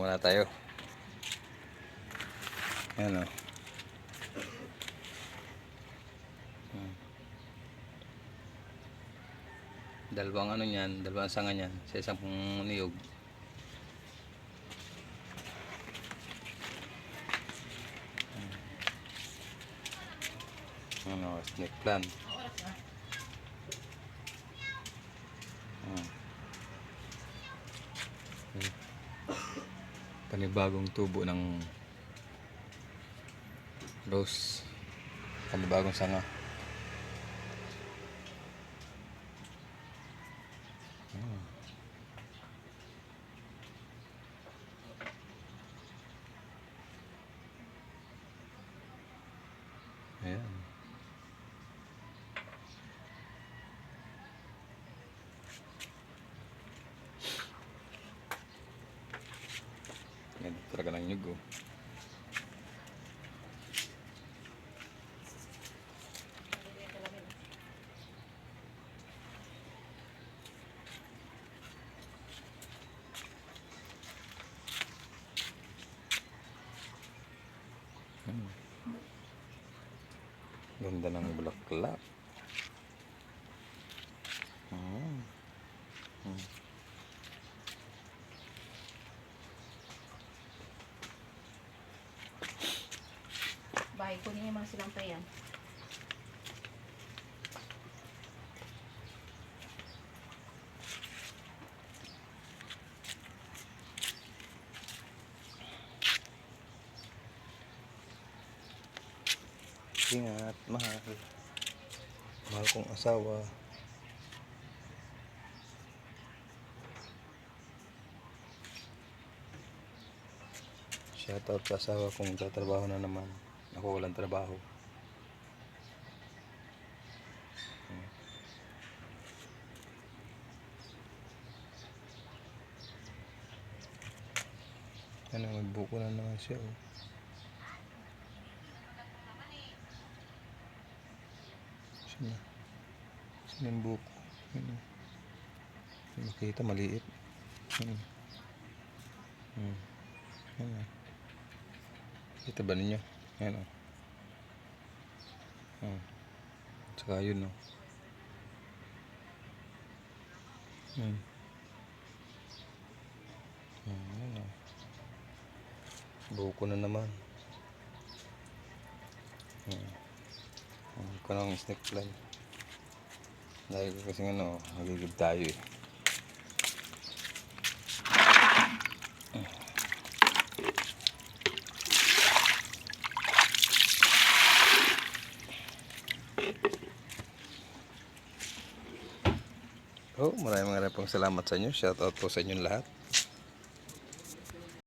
muna tayo. Ayan o. Hmm. Dalawang ano niyan, dalawang sanga niyan sa isang niyog. Hmm. Ano, snake plant. Hmm. Hmm. Panibagong tubo ng rose. Panibagong sanga. Hmm. Ayan. Ganda talaga ng nyug oh. Hmm. Ganda ng bulaklak. Hmm. Hmm. Mga silang tayan. Ingat, mahal. Mahal kong asawa. Shoutout sa asawa kong tatrabaho na naman. Ako walang trabaho. Ano, magbuko na naman siya. Oh. Na? Saan yung buko? Ano? Hindi makita, maliit. Ano? Hmm. Ano? Kita ba ninyo? Ayan o. Hmm. Tsaka yun o. Hmm. Hmm, ayan o. Buko na naman. Hmm. Ang ko ng snake plant. Dahil kasi ano, nagigib tayo eh. Oh, maraming maraming salamat sa inyo. Shout out po sa inyong lahat.